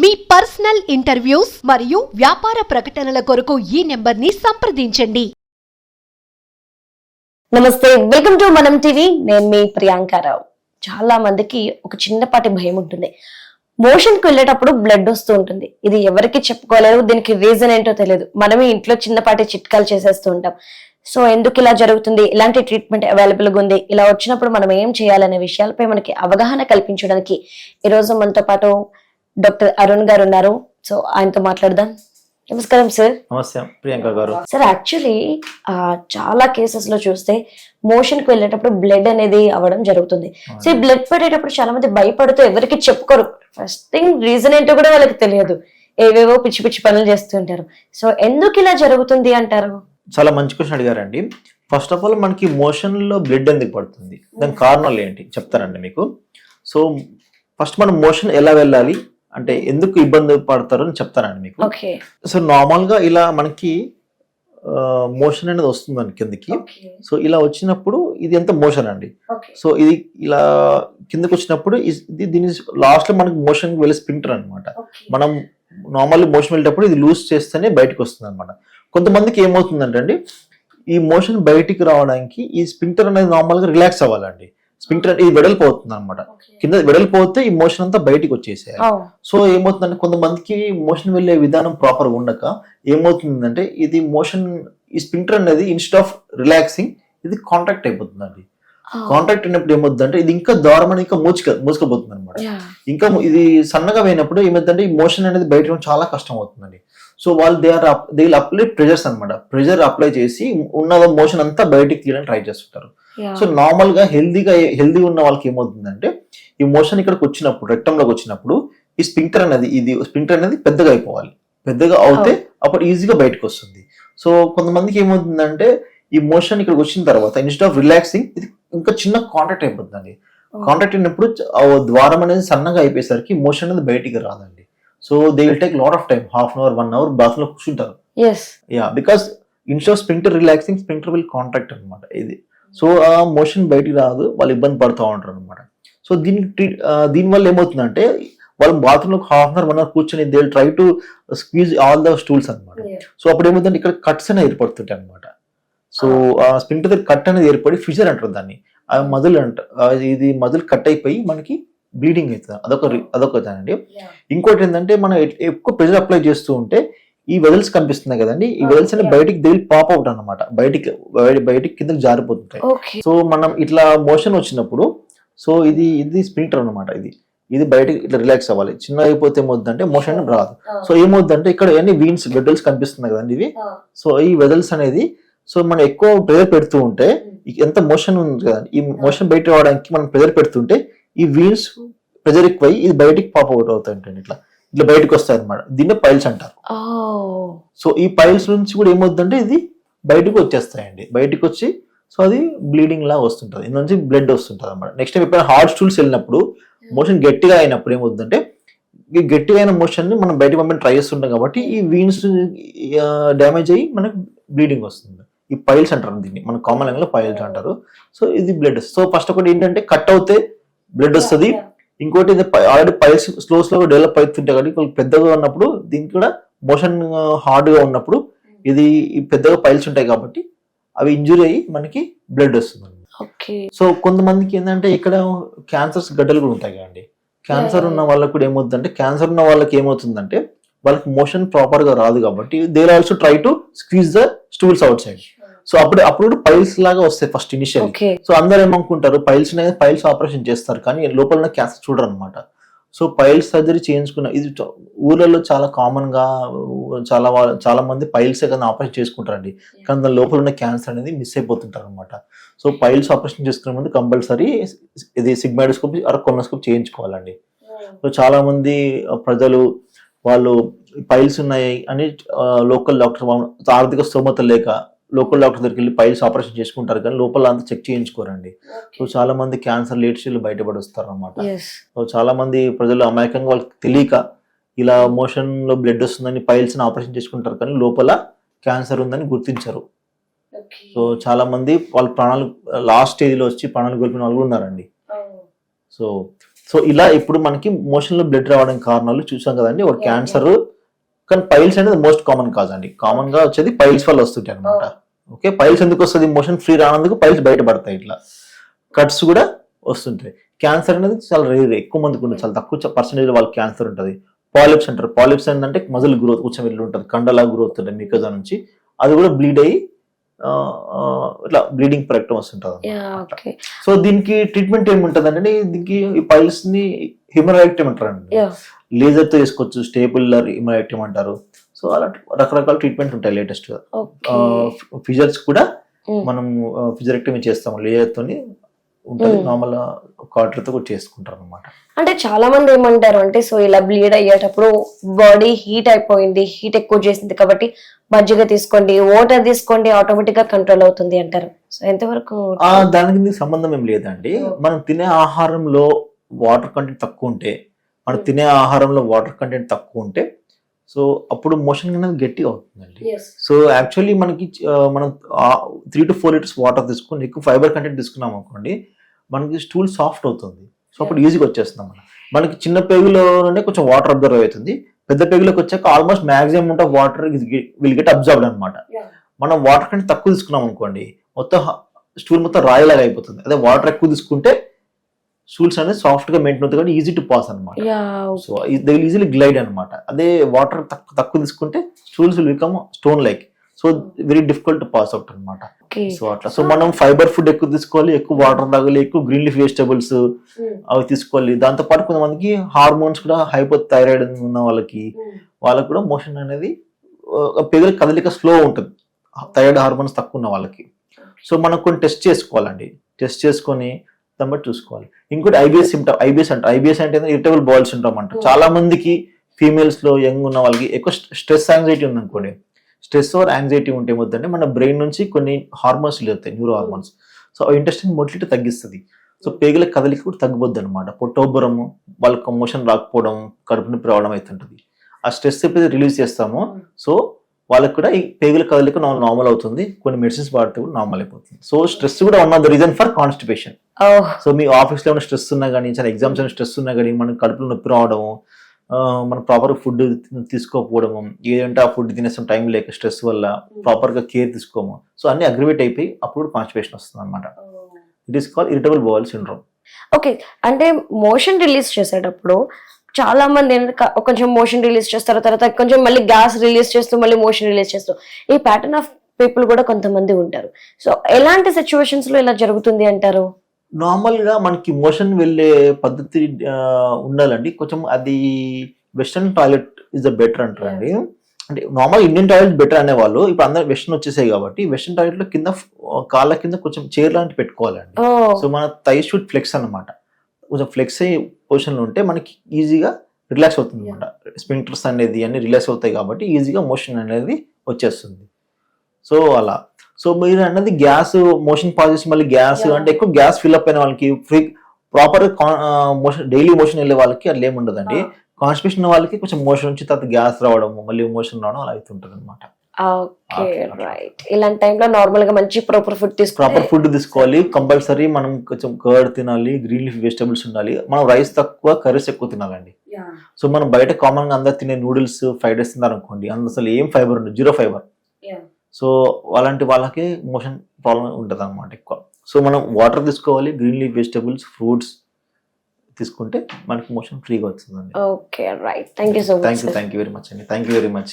మీ personal interviews మరియు వ్యాపార ప్రకటనల కొరకు ఈ నెంబర్ని సంప్రదించండి. నమస్తే వెల్కమ్ టు మనం టీవీ. నేను మీ ప్రియాంకారావు చాలా మందికి ఒక చిన్నపాటి భయం ఉంటుంది. మోషన్కి వెళ్ళేటప్పుడు బ్లడ్ వస్తూ ఉంటుంది. ఇది ఎవరికి చెప్పుకోలేరు దీనికి రీజన్ ఏంటో తెలియదు. మనమే ఇంట్లో చిన్నపాటి చిట్కాలు చేసేస్తూ ఉంటాం. సో ఎందుకు ఇలా జరుగుతుంది? ఇలాంటి ట్రీట్మెంట్ అవైలబుల్గా ఉంది. ఇలా వచ్చినప్పుడు మనం ఏం చేయాలనే విషయాలపై మనకి అవగాహన కల్పించడానికి ఈ రోజు మనతో పాటు డాక్టర్ అరుణ్ గారు ఉన్నారు. సో ఆయనతో మాట్లాడదాం. నమస్కారం సార్. నమస్తే ప్రియాంక గారు. సార్ యాక్చువల్లీ చాలా కేసెస్లో చూస్తే మోషన్కి వెళ్ళేటప్పుడు బ్లడ్ అనేది అవ్వడం జరుగుతుంది. సో ఈ బ్లడ్ పడేటప్పుడు చాలా మంది భయపడుతూ ఎవరికి చెప్పుకోరు. ఫస్ట్ థింగ్ రీజన్ ఏంటో కూడా వాళ్ళకి తెలియదు. ఏవేవో పిచ్చి పిచ్చి పనులు చేస్తుంటారు సో ఎందుకు ఇలా జరుగుతుంది అంటారు? చాలా మంచి క్వశ్చన్ అడిగారండి. ఫస్ట్ ఆఫ్ ఆల్ మనకి మోషన్లో బ్లడ్ ఎందుకు పడుతుంది? దానికి కారణాలు ఏంటి? చెప్తారండి మీకు. సో ఫస్ట్ మనం మోషన్ ఎలా వెళ్ళాలి? అంటే ఎందుకు ఇబ్బంది పడతారు అని చెప్తానండి మీకు. సో నార్మల్గా ఇలా మనకి మోషన్ అనేది వస్తుంది మనకి కిందకి. సో ఇలా వచ్చినప్పుడు ఇది ఎంత మోషన్ అండి? సో ఇది ఇలా కిందకి వచ్చినప్పుడు ఇది దీని లాస్ట్లో మనకి మోషన్ వెళ్ళే స్పింటర్ అన్నమాట. మనం నార్మల్లీ మోషన్ వెళ్ళేటప్పుడు ఇది లూజ్ చేస్తేనే బయటకు వస్తుంది అనమాట కొంతమందికి ఏమవుతుందంటే అండి ఈ మోషన్ బయటికి రావడానికి ఈ స్పింక్టర్ అనేది నార్మల్గా రిలాక్స్ అవ్వాలండి. స్పింక్టర్ ఇది వెడల్పోతుంది అనమాట కింద వెడల్పోతే ఈ మోషన్ అంతా బయటికి వచ్చేసేయాలి. సో ఏమవుతుందంటే కొంతమందికి మోషన్ వెళ్ళే విధానం ప్రాపర్ ఉండక ఏమవుతుందంటే ఇది మోషన్ ఈ స్పింక్టర్ అనేది ఇన్స్టెడ్ ఆఫ్ రిలాక్సింగ్ ఇది కాంటాక్ట్ అయిపోతుందండి. కాంటాక్ట్ అయినప్పుడు ఏమవుతుందంటే ఇది ఇంకా దారుణం ఇంకా మూచుక మూసుకపోతుంది అనమాట ఇంకా ఇది సన్నగా పోయినప్పుడు ఏమైందంటే ఈ మోషన్ అనేది బయట చాలా కష్టం అవుతుందండి. సో వాళ్ళు they are they will apply pressures అనమాట ప్రెజర్ అప్లై చేసి ఉన్న మోషన్ అంతా బయటికి తీయడానికి ట్రై చేస్తుంటారు. సో నార్మల్గా హెల్దీగా హెల్దీ ఉన్న వాళ్ళకి ఏమవుతుందంటే ఈ మోషన్ ఇక్కడికి వచ్చినప్పుడు rectum లోకి వచ్చినప్పుడు ఈ స్పింక్టర్ అనేది ఇది స్పింక్టర్ అనేది పెద్దగా అయిపోవాలి. పెద్దగా అవుతే అప్పుడు ఈజీగా బయటకు వస్తుంది. సో కొంతమందికి ఏమవుతుందంటే ఈ మోషన్ ఇక్కడికి వచ్చిన తర్వాత ఇన్స్టెడ్ ఆఫ్ రిలాక్సింగ్ ఇది ఇంకా చిన్న కాంటాక్ట్ అయిపోతుందండి. కాంటాక్ట్ అయినప్పుడు చ- ఆ ద్వారం అనేది సన్నగా అయిపోయేసరికి మోషన్ అనేది బయటికి రాదండి. So they will take lot of time half an hour one hour బాత్లో కూర్చుంటారు. Yeah because instead of sprinter relaxing sprinter will contact అనమాట ఇది సో ఆ మోషన్ బయటికి రాదు వాళ్ళు ఇబ్బంది పడుతూ ఉంటారు అనమాట సో ఆ, దీనివల్ల ఏమవుతుందంటే వాళ్ళు బాత్రూమ్లో half an hour one hour కూర్చొని they try to squeeze all the stools అనమాట సో అప్పుడు ఏమవుతుందంటే ఇక్కడ కట్స్ అనేది ఏర్పడుతుంటాయి అనమాట సో ఆ స్ప్రింటర్ దగ్గర కట్ అనేది ఏర్పడి ఫిజర్ అంటారు దాన్ని. ఆ మధులు అంట ఇది మధులు కట్ అయిపోయి మనకి బ్లీడింగ్ అవుతుంది. అదొక అదొక దానండి. ఇంకోటి ఏంటంటే మనం ఎక్కువ ప్రెజర్ అప్లై చేస్తూ ఉంటే ఈ వెదల్స్ కనిపిస్తున్నాయి కదండి. ఈ వెదల్స్ అనేవి బయటికి దే పాప్ అవుట్ అన్నమాట. బయటికి బయ- బయటికి కిందకి జారిపోతుంటాయి. సో మనం ఇట్లా మోషన్ వచ్చినప్పుడు సో ఇది ఇది స్ప్రింటర్ అన్నమాట ఇది. ఇది బయటికి ఇట్లా రిలాక్స్ అవ్వాలి. చిన్న అయిపోతే ఏమవుతుందంటే మోషన్ రాదు. సో ఏమవుతుందంటే ఇక్కడ అన్ని వీన్స్ వెడల్స్ కనిపిస్తున్నాయి కదండి ఇవి. సో ఈ వెదల్స్ అనేది సో మనం ఎక్కువ ప్రెజర్ పెడుతూ ఉంటే ఈ- ఎంత మోషన్ ఉంది కదా ఈ మోషన్ బయట రావడానికి మనం ప్రెజర్ పెడుతుంటే ఈ వీన్స్ ప్రెజర్ ఎక్కువ ఇది బయటికి పాప్ అవుట్ అవుతాయి ఇట్లా. ఇట్లా బయటకు వస్తాయి అనమాట దీన్ని పైల్స్ అంటారు. సో ఈ పైల్స్ నుంచి కూడా ఏమవుతుందంటే ఇది బయటకు వచ్చేస్తాయండి. బయటకు వచ్చి సో అది బ్లీడింగ్ లా వస్తుంటది. ఇందు నుంచి బ్లడ్ వస్తుంటది అనమాట నెక్స్ట్ టైం ఎప్పుడైనా హార్డ్ స్టూల్స్ వెళ్ళినప్పుడు మోషన్ గట్టిగా అయినప్పుడు ఏమవుతుందంటే ఈ గట్టిగా అయిన మోషన్ని మనం బయటకు పంపని ట్రై చేస్తుంటాం కాబట్టి ఈ వీన్స్ డ్యామేజ్ అయ్యి మనకు బ్లీడింగ్ వస్తుంది. ఈ పైల్స్ అంటారు దీన్ని. మన కామన్ లాంగ్వేజ్ పైల్స్ అంటారు. సో ఇది బ్లడ్ సో ఫస్ట్ ఒకటి ఏంటంటే కట్ అవుతే బ్లడ్ వస్తుంది. ఇంకోటి ఆల్రెడీ పైల్స్ స్లో స్లోగా డెవలప్ అవుతుంటాయి కాబట్టి పెద్దగా ఉన్నప్పుడు దీనికి కూడా మోషన్ హార్డ్గా ఉన్నప్పుడు ఇది ఈ పెద్దగా పైల్స్ ఉంటాయి కాబట్టి అవి ఇంజురీ అయ్యి మనకి బ్లడ్ వస్తుంది. సో కొంతమందికి ఏంటంటే ఇక్కడ క్యాన్సర్స్ గడ్డలు కూడా ఉంటాయి కదండి. క్యాన్సర్ ఉన్న వాళ్ళకి కూడా ఏమవుతుందంటే క్యాన్సర్ ఉన్న వాళ్ళకి ఏమవుతుందంటే వాళ్ళకి మోషన్ ప్రాపర్గా రాదు కాబట్టి they also try to squeeze the stools outside so అప్పుడు అప్పుడు పైల్స్ లాగా వస్తాయి ఫస్ట్ ఇనిషియల్ సో అందరు ఏమనుకుంటారు పైల్స్ అనేది పైల్స్ ఆపరేషన్ చేస్తారు కానీ లోపల క్యాన్సర్ చూడరు అనమాట సో పైల్స్ సర్జరీ చేయించుకున్న ఇది ఊర్లలో చాలా కామన్గా ఊ- చాలా చాలా మంది పైల్స్ కానీ ఆపరేషన్ చేసుకుంటారండి. కానీ దాని లోపల ఉన్న క్యాన్సర్ అనేది మిస్ అయిపోతుంటారు అనమాట సో పైల్స్ ఆపరేషన్ చేసుకునే ముందు కంపల్సరీ ఇది సిగ్మాడోస్కోప్ ఆర్ కొనోస్కోప్ చేయించుకోవాలండి. సో చాలా మంది ప్రజలు వాళ్ళు పైల్స్ ఉన్నాయి అని లోకల్ డాక్టర్ ఆర్థిక స్తోమత లేక లోకల్ డాక్టర్ దగ్గరికి వెళ్ళి పైల్స్ ఆపరేషన్ చేసుకుంటారు కానీ లోపల అంతా చెక్ చేయించుకోరండి. సో చాలా మంది క్యాన్సర్ లేట్ స్టేజ్ బయటపడి వస్తారు అనమాట సో చాలా మంది ప్రజలు అమాయకంగా వాళ్ళకి తెలియక ఇలా మోషన్లో బ్లడ్ వస్తుందని పైల్స్ ఆపరేషన్ చేసుకుంటారు కానీ లోపల క్యాన్సర్ ఉందని గుర్తించరు. సో చాలా మంది వాళ్ళ ప్రాణాలు లాస్ట్ స్టేజ్లో వచ్చి ప్రాణాలు కోల్పోయిన వాళ్ళు ఉన్నారండి. సో సో ఇలా ఇప్పుడు మనకి మోషన్లో బ్లడ్ రావడం కారణాలు చూసాం కదండి. ఒక క్యాన్సర్ కానీ పైల్స్ అనేది మోస్ట్ కామన్ కాజ్ అండి. కామన్గా వచ్చేది పైల్స్ వల్ల వస్తుంటాయి అనమాట ఓకే పైల్స్ ఎందుకు వస్తుంది? మోషన్ ఫ్రీ రానందుకు పైల్స్ బయటపడతాయి ఇట్లా. కట్స్ కూడా వస్తుంటాయి. క్యాన్సర్ అనేది చాలా రేర్ ఎక్కువ మందికి ఉంటుంది చాలా తక్కువ పర్సెంటేజ్ వాళ్ళకి క్యాన్సర్ ఉంటుంది. పాలిప్స్ అంటారు. పాలిప్స్ ఏంటంటే మజిల్ గ్రోత్ కొంచెం వెళ్ళి ఉంటుంది. కండలా గ్రోత్ ఉంటుంది మికజా నుంచి. అది కూడా బ్లీడ్ అయ్యి ఇట్లా బ్లీడింగ్ ప్రయత్నం వస్తుంటుంది సో దీనికి ట్రీట్మెంట్ ఏముంటుంది అంటే దీనికి ఈ పైల్స్ని హిమరాయిక్టమ్ అంటారండి. లేజర్తో చేసుకోవచ్చు స్టేపులర్ హిమరాయిక్టమ్ అంటారు. సో అలా రకరకాల ట్రీట్మెంట్ ఉంటాయి లేటెస్ట్ ఫిజర్స్ కూడా Mm. మనం ఫిజరెక్టమీ చేస్తాము లేజర్ తోని ఉంటుంది. నార్మల్ కాటర్తో కూడా చేసుకుంటారు అనమాట అంటే చాలా మంది ఏమంటారు అంటే సో ఇలా బ్లీడ్ అయ్యేటప్పుడు బాడీ హీట్ అయిపోయింది హీట్ ఎక్కువ చేసింది కాబట్టి మజ్జిగ తీసుకోండి వాటర్ తీసుకోండి ఆటోమేటిక్గా కంట్రోల్ అవుతుంది అంటారు సో ఎంతవరకు దానికి సంబంధం ఏం లేదండి మనం తినే ఆహారంలో వాటర్ కంటెంట్ తక్కువ ఉంటే మనం. తినే ఆహారంలో వాటర్ కంటెంట్ తక్కువ ఉంటే సో అప్పుడు మోషన్ అనేది గట్టిగా అవుతుందండి. సో యాక్చువల్లీ మనకి మనం three to four litres water తీసుకుని ఎక్కువ ఫైబర్ కంటెంట్ తీసుకున్నాం అనుకోండి మనకి స్టూల్ సాఫ్ట్ అవుతుంది. సో అప్పుడు ఈజీగా వచ్చేస్తున్నాం మనం మనకి చిన్న పేగులోనే కొంచెం వాటర్ అబ్జర్వ్ అవుతుంది. పెద్ద పేగులోకి వచ్చాక almost maximum of water will get absorbed అనమాట. మనం వాటర్ కంటే తక్కువ తీసుకున్నాం అనుకోండి మొత్తం స్టూల్ మొత్తం రాయిలాగా అయిపోతుంది. అదే వాటర్ ఎక్కువ తీసుకుంటే స్టూల్స్ అనేది సాఫ్ట్గా మెయింటైన్ అవుతుంది కాబట్టి ఈజీ టు పాస్ అనమాట so they will easily glide అనమాట అదే వాటర్ తక్కువ తక్కువ తీసుకుంటే stools will become stone like so very difficult to pass out అనమాట సో అట్లా. సో మనం ఫైబర్ ఫుడ్ ఎక్కువ తీసుకోవాలి ఎక్కువ వాటర్ తాగాలి ఎక్కువ గ్రీన్ లీఫ్ వెజిటబుల్స్ అవి తీసుకోవాలి. దాంతో పాటు కొంతమందికి హార్మోన్స్ కూడా హైపో థైరాయిడ్ ఉన్న వాళ్ళకి వాళ్ళకి కూడా మోషన్ అనేది పెదల కదలిక స్లో ఉంటుంది. థైరాయిడ్ హార్మోన్స్ తక్కువ ఉన్న వాళ్ళకి. సో మనం కొన్ని టెస్ట్ చేసుకోవాలండి. టెస్ట్ చేసుకొని దాన్ని బట్టి చూసుకోవాలి. ఇంకోటి ఐబిఎస్ సిమ్టమ్ ఐబిఎస్ అంటే ఐబిఎస్ అంటే ఇరిటబుల్ బాల్ సిండ్రోమ్ అంట. చాలా మందికి ఫీమేల్స్లో యంగ్ ఉన్న వాళ్ళకి ఎక్కువ స్ట్రెస్ యాంగ్జైటీ ఉంది అనుకోండి స్ట్రెస్ ఆర్ యాంగ్జైటీ ఉంటే ఏమవుతుందంటే మన బ్రెయిన్ నుంచి కొన్ని హార్మోన్స్ వెళ్తాయి neuro hormones. So intestinal motility తగ్గిస్తుంది. సో పేగుల కదలిక కూడా తగ్గిపోద్ది అనమాట పొట్టోబ్బరము వాళ్ళకి మోషన్ రాకపోవడం కడుపు నొప్పి రావడం అవుతుంటుంది ఆ స్ట్రెస్ ఎప్పుడైతే రిలీజ్ చేస్తామో సో వాళ్ళకి కూడా ఈ పేగుల కదలిక నార్మల్ అవుతుంది. కొన్ని మెడిసిన్స్ వాడితే కూడా నార్మల్ అయిపోతుంది. సో స్ట్రెస్ కూడా one of the reason for constipation. So మీ ఆఫీస్లో ఏమైనా స్ట్రెస్ ఉన్నా కానీ చాలా ఎగ్జామ్స్ అయినా స్ట్రెస్ ఉన్నా కానీ మనకి కడుపులో నొప్పి రావడము ఆ, మన ప్రాపర్ ఫుడ్ తీసుకోకపోవడము ఏదంటే ఆ ఫుడ్ తినేసం టైం లేక స్ట్రెస్ వల్ల ప్రాపర్గా కేర్ తీసుకోము. సో అన్ని అగ్రివేట్ అయిపోయి అప్పుడు కాన్స్టిపేషన్ వస్తుంది అనమాట it is call irritable bowel syndrome okay అంటే మోషన్ రిలీజ్ చేసేటప్పుడు చాలా మంది కొంచెం మోషన్ రిలీజ్ చేస్తారు తర్వాత కొంచెం మళ్ళీ గ్యాస్ రిలీజ్ చేస్తూ మళ్ళీ మోషన్ రిలీజ్ చేస్తూ. ఈ ప్యాటర్న్ ఆఫ్ పీపుల్ కూడా కొంతమంది ఉంటారు. సో ఎలాంటి సిచ్యువేషన్స్లో ఇలా జరుగుతుంది అంటారు? నార్మల్గా మనకి మోషన్ వెళ్ళే పద్ధతి ఉండాలండి. కొంచెం అది western toilet is the better అంటారండి. అంటే నార్మల్ ఇండియన్ టాయిలెట్ బెటర్ అనేవాళ్ళు. ఇప్పుడు అందరు వెస్టర్న్ వచ్చేసాయి కాబట్టి వెస్టర్న్ టాయిలెట్లో కింద కాళ్ళ కింద కొంచెం చైర్ లాంటి పెట్టుకోవాలండి. సో మన థై షూట్ ఫ్లెక్స్ అన్నమాట. కొంచెం ఫ్లెక్స్ అయ్యే పొజిషన్లో ఉంటే మనకి ఈజీగా రిలాక్స్ అవుతుంది అనమాట స్పింక్టర్స్ అనేది అన్ని రిలాక్స్ అవుతాయి కాబట్టి ఈజీగా మోషన్ అనేది వచ్చేస్తుంది. సో అలా. సో మీరు అన్నది గ్యాస్ మోషన్ చేసి మళ్ళీ గ్యాస్. అంటే ఎక్కువ గ్యాస్ ఫిల్అప్ అయిన వాళ్ళకి free proper motion daily motion వెళ్ళే వాళ్ళకి అట్లా ఏమి ఉండదండి. కాన్స్టిపేషన్ ఉన్న వాళ్ళకి కొంచెం మోషన్ వచ్చి తర్వాత గ్యాస్ రావడము మళ్ళీ మోషన్ రావడం అలా అవుతుంటుంది అనమాట ఓకే. రైట్ ఇలాంటి టైంలో నార్మల్గా మంచి ప్రాపర్ ఫుడ్ ప్రాపర్ తీసుకోవాలి ఫుడ్ తీసుకోవాలి. కంపల్సరీ మనం కొంచెం కర్డ్ తినాలి గ్రీన్ లీఫ్ వెజిటబుల్స్ ఉండాలి. మనం రైస్ తక్కువ కర్రీస్ ఎక్కువ తినాలండి. సో మనం బయట కామన్గా అందరు తినే నూడిల్స్ ఫ్రైడ్ రైస్ తిన్నారు అనుకోండి అందులో అసలు ఏం ఫైబర్ ఉండదు. Zero fibre. సో అలాంటి వాళ్ళకి మోషన్ ప్రాబ్లం ఉంటుంది అనమాట ఎక్కువ. సో మనం వాటర్ తీసుకోవాలి గ్రీన్ లీఫ్ వెజిటబుల్స్ ఫ్రూట్స్ తీసుకుంటే మనకి మోషన్ ఫ్రీగా వస్తుందండి okay right thank you so thank you much thank you very much అండి. Thank you very much